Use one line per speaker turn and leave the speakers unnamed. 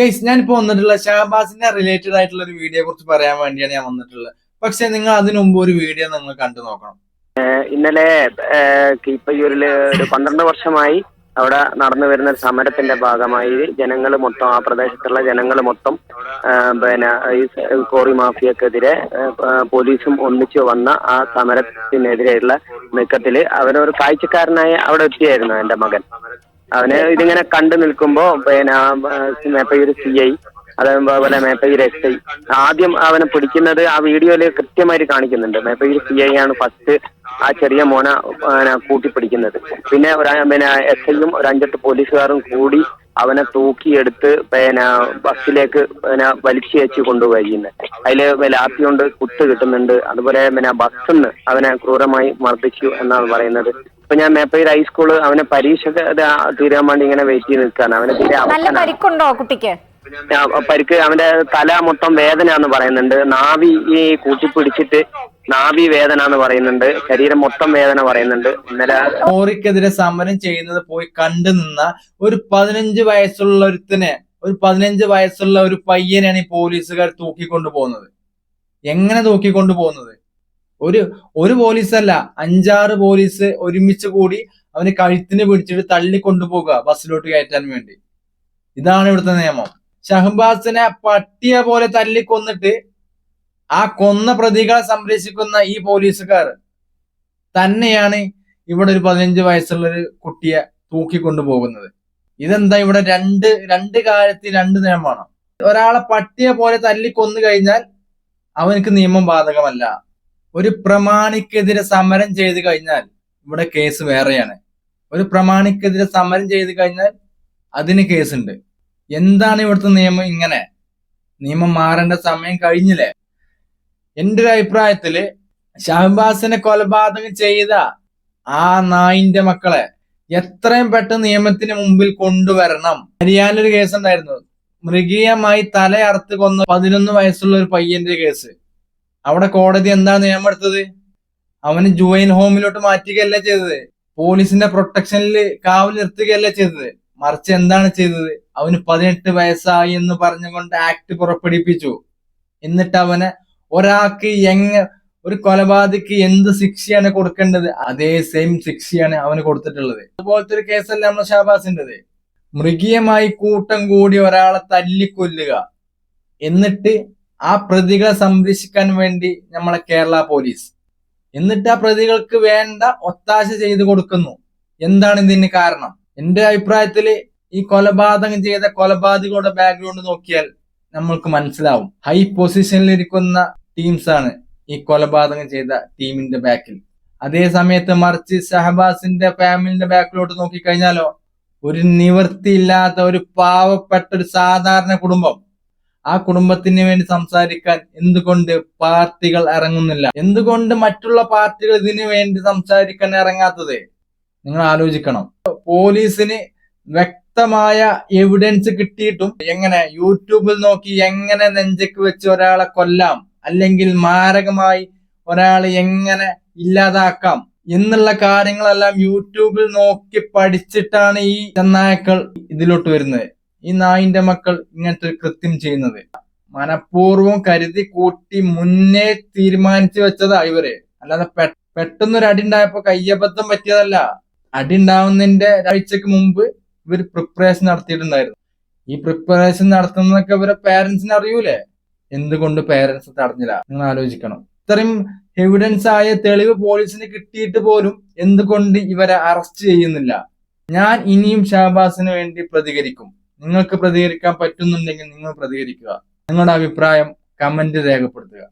Guys ഞാനിപ്പോ വന്നിട്ടുള്ള ഷഹബാസിന്റെ related ആയിട്ടുള്ള ഒരു വീഡിയോയെ കുറിച്ച് പറയാൻ വേണ്ടിയാണ് ഞാൻ വന്നിട്ടുള്ളത്. പക്ഷെ നിങ്ങൾ അതിനു മുമ്പ് ഒരു വീഡിയോ നിങ്ങൾ കണ്ടു നോക്കണം.
ഇന്നലെ കീപ്പയ്യൂരിൽ ഒരു പന്ത്രണ്ട് വർഷമായി അവിടെ നടന്നു വരുന്ന സമരത്തിന്റെ ഭാഗമായി ജനങ്ങൾ മൊത്തം ആ പ്രദേശത്തുള്ള ജനങ്ങൾ മൊത്തം പിന്നെ ഈ കോറി മാഫിയക്കെതിരെ പോലീസും ഒന്നിച്ചു വന്ന ആ സമരത്തിനെതിരെയുള്ള നീക്കത്തിൽ അവനൊരു കാഴ്ചക്കാരനായി അവിടെ എത്തിയായിരുന്നു എന്റെ മകൻ. അവന് ഇതിങ്ങനെ കണ്ടു നിൽക്കുമ്പോ പിന്നെ മേപ്പയൂർ സി ഐ അതേപോലെ മേപ്പയൂർ എസ് ഐ ആദ്യം അവനെ പിടിക്കുന്നത് ആ വീഡിയോയിൽ കൃത്യമായിട്ട് കാണിക്കുന്നുണ്ട്. മേപ്പയൂർ സി ഐ ആണ് ഫസ്റ്റ് ആ ചെറിയ മോന കൂട്ടിപ്പിടിക്കുന്നത്. പിന്നെ ഒരു പിന്നെ എസ് ഐയും ഒരു അഞ്ചെട്ട് പോലീസുകാരും കൂടി അവനെ തൂക്കിയെടുത്ത് പിന്നെ ബസ്സിലേക്ക് പിന്നെ വലിച്ചു വെച്ച് കൊണ്ടുപോയി ചെയ്യുന്നത്. അതിൽ ലാത്തി കൊണ്ട് കുത്ത് കിട്ടുന്നുണ്ട്. അതുപോലെ പിന്നെ ബസ്സിന്ന് അവനെ ക്രൂരമായി മർദ്ദിച്ചു എന്നാണ് പറയുന്നത്. ഇപ്പൊ ഞാൻ മേപ്പയിൽ ഹൈസ്കൂൾ അവനെ പരീക്ഷ തീരാൻ വേണ്ടി ഇങ്ങനെ വെയിറ്റ് ചെയ്ത് നിൽക്കാണ് അവനെ തീരെ
നല്ല
അവസാനം
പരിക്കുണ്ടോ കുട്ടിക്ക്?
പരിക്ക് അവന്റെ തല മൊത്തം വേദന എന്ന് പറയുന്നുണ്ട്. നാവി ഈ കൂട്ടിപ്പിടിച്ചിട്ട് നാവി വേദന എന്ന് പറയുന്നുണ്ട്. ശരീരം മൊത്തം വേദന പറയുന്നുണ്ട്. ഇന്നലെ
മോറിക്കെതിരെ സമരം ചെയ്യുന്നത് പോയി കണ്ടു നിന്ന ഒരു പതിനഞ്ച് വയസ്സുള്ള ഒരുത്തനെ ഒരു പതിനഞ്ച് വയസ്സുള്ള ഒരു പയ്യനാണ് ഈ പോലീസുകാർ തൂക്കിക്കൊണ്ടു പോകുന്നത് എങ്ങനെ തൂക്കിക്കൊണ്ടു പോകുന്നത് ഒരു ഒരു പോലീസ് അല്ല അഞ്ചാറ് പോലീസ് ഒരുമിച്ച് കൂടി അവന് കഴുത്തിന് പിടിച്ചിട്ട് തള്ളി കൊണ്ടുപോകുക ബസ്സിലോട്ട് കയറ്റാൻ വേണ്ടി. ഇതാണ് ഇവിടുത്തെ നിയമം. ഷഹബാസിനെ പട്ടിയെ പോലെ തല്ലി കൊന്നിട്ട് ആ കൊന്ന പ്രതികളെ സംരക്ഷിക്കുന്ന ഈ പോലീസുകാർ തന്നെയാണ് ഇവിടെ ഒരു പതിനഞ്ച് വയസ്സുള്ള ഒരു കുട്ടിയെ തൂക്കിക്കൊണ്ടു പോകുന്നത് ഇതെന്താ ഇവിടെ രണ്ട് രണ്ട് കാര്യത്തിൽ രണ്ട് നിയമമാണ്. ഒരാളെ പട്ടിയെ പോലെ തല്ലിക്കൊന്നു കഴിഞ്ഞാൽ അവനക്ക് നിയമം ബാധകമല്ല. ഒരു പ്രമാണിക്കെതിരെ സമരം ചെയ്ത് കഴിഞ്ഞാൽ ഇവിടെ കേസ് വേറെയാണ്. ഒരു പ്രമാണിക്കെതിരെ സമരം ചെയ്ത് കഴിഞ്ഞാൽ അതിന് കേസുണ്ട്. എന്താണ് ഇവിടുത്തെ നിയമം ഇങ്ങനെ? നിയമം മാറേണ്ട സമയം കഴിഞ്ഞില്ലേ? എന്റെ ഒരു അഭിപ്രായത്തിൽ ഷഹബാസിനെ കൊലപാതകം ചെയ്ത ആ നായിന്റെ മക്കളെ എത്രയും പെട്ടെന്ന് നിയമത്തിന് മുമ്പിൽ കൊണ്ടുവരണം. ഹരിയാനൊരു കേസ് ഉണ്ടായിരുന്നു മൃഗീയമായി തലയറുത്ത് കൊന്ന പതിനൊന്ന് വയസ്സുള്ള ഒരു പയ്യന്റെ കേസ്. അവിടെ കോടതി എന്താ നിയമം എടുത്തത്? അവന് ജുവൈൻ ഹോമിലോട്ട് മാറ്റുകയല്ല ചെയ്തത്? പോലീസിന്റെ പ്രൊട്ടക്ഷനിൽ കാവൽ നിർത്തുകയല്ല ചെയ്തത്? മറിച്ച് എന്താണ് ചെയ്തത്? അവന് പതിനെട്ട് വയസ്സായി എന്ന് പറഞ്ഞുകൊണ്ട് ആക്ട് പുറപ്പെടുവിപ്പിച്ചു. എന്നിട്ട് അവനെ ഒരാൾക്ക് എങ്ങ ഒരു കൊലപാതകക്ക് എന്ത് ശിക്ഷയാണ് കൊടുക്കേണ്ടത്? അതേ സെയിം ശിക്ഷയാണ് അവന് കൊടുത്തിട്ടുള്ളത്. അതുപോലത്തെ ഒരു കേസല്ല നമ്മുടെ ഷാബാസിന്റെത്. മൃഗീയമായി കൂട്ടം കൂടി ഒരാളെ തല്ലിക്കൊല്ലുക. എന്നിട്ട് ആ പ്രതികളെ സംരക്ഷിക്കാൻ വേണ്ടി നമ്മളെ കേരള പോലീസ്. എന്നിട്ട് ആ പ്രതികൾക്ക് വേണ്ട ഒത്താശ ചെയ്തു കൊടുക്കുന്നു. എന്താണ് ഇതിന് കാരണം? എന്റെ അഭിപ്രായത്തിൽ ഈ കൊലപാതകം ചെയ്ത കൊലപാതകളുടെ ബാക്ക്ഗ്രൗണ്ട് നോക്കിയാൽ നമ്മൾക്ക് മനസ്സിലാവും. ഹൈ പൊസിഷനിൽ ഇരിക്കുന്ന ടീംസ് ആണ് ഈ കൊലപാതകം ചെയ്ത ടീമിന്റെ ബാക്കിൽ അതേ സമയത്ത് മറിച്ച് ഷഹബാസിന്റെ ഫാമിലിന്റെ ബാക്കിലോട്ട് നോക്കിക്കഴിഞ്ഞാലോ ഒരു നിവൃത്തിയില്ലാത്ത ഒരു പാവപ്പെട്ട ഒരു സാധാരണ കുടുംബം ആ കുടുംബത്തിന് വേണ്ടി സംസാരിക്കാൻ എന്തുകൊണ്ട് പാർട്ടികൾ ഇറങ്ങുന്നില്ല? എന്തുകൊണ്ട് മറ്റുള്ള പാർട്ടികൾ ഇതിനു വേണ്ടി സംസാരിക്കാൻ ഇറങ്ങാത്തത്? നിങ്ങൾ ആലോചിക്കണം. പോലീസിന് വ്യക്തമായ എവിഡൻസ് കിട്ടിയിട്ടും എങ്ങനെ യൂട്യൂബിൽ നോക്കി എങ്ങനെ നെഞ്ചക്ക് വെച്ച് ഒരാളെ കൊല്ലാം അല്ലെങ്കിൽ മാരകമായി ഒരാളെ എങ്ങനെ ഇല്ലാതാക്കാം എന്നുള്ള കാര്യങ്ങളെല്ലാം യൂട്യൂബിൽ നോക്കി പഠിച്ചിട്ടാണ് ഈ ചെന്നായക്കൾ ഇതിലോട്ട് വരുന്നത്. ഈ നായിന്റെ മക്കൾ ഇങ്ങനത്തെ ഒരു കൃത്യം ചെയ്യുന്നത്. മനഃപൂർവം കരുതി കൂട്ടി മുന്നേ തീരുമാനിച്ചു വെച്ചതാ ഇവർ. അല്ലാതെ പെട്ടെന്നൊരു അടി ഉണ്ടായപ്പോ കയ്യബദ്ധം പറ്റിയതല്ല. അടി ഉണ്ടാവുന്നതിന്റെ ഒരാഴ്ചക്ക് മുമ്പ് ഇവർ പ്രിപ്പറേഷൻ നടത്തിയിട്ടുണ്ടായിരുന്നു. ഈ പ്രിപ്പറേഷൻ നടത്തുന്നതൊക്കെ ഇവരെ പേരൻസിന് അറിയൂലേ? എന്തുകൊണ്ട് പേരൻസ് തടഞ്ഞില്ല? നിങ്ങൾ ആലോചിക്കണം. ഇത്രയും എവിഡൻസ് ആയ തെളിവ് പോലീസിന് കിട്ടിയിട്ട് പോലും എന്തുകൊണ്ട് ഇവരെ അറസ്റ്റ് ചെയ്യുന്നില്ല? ഞാൻ ഇനിയും ഷാബാസിന് വേണ്ടി പ്രതികരിക്കും. നിങ്ങൾക്ക് പ്രതികരിക്കാൻ പറ്റുന്നുണ്ടെങ്കിൽ നിങ്ങൾ പ്രതികരിക്കുക. നിങ്ങളുടെ അഭിപ്രായം കമന്റ് രേഖപ്പെടുത്തുക.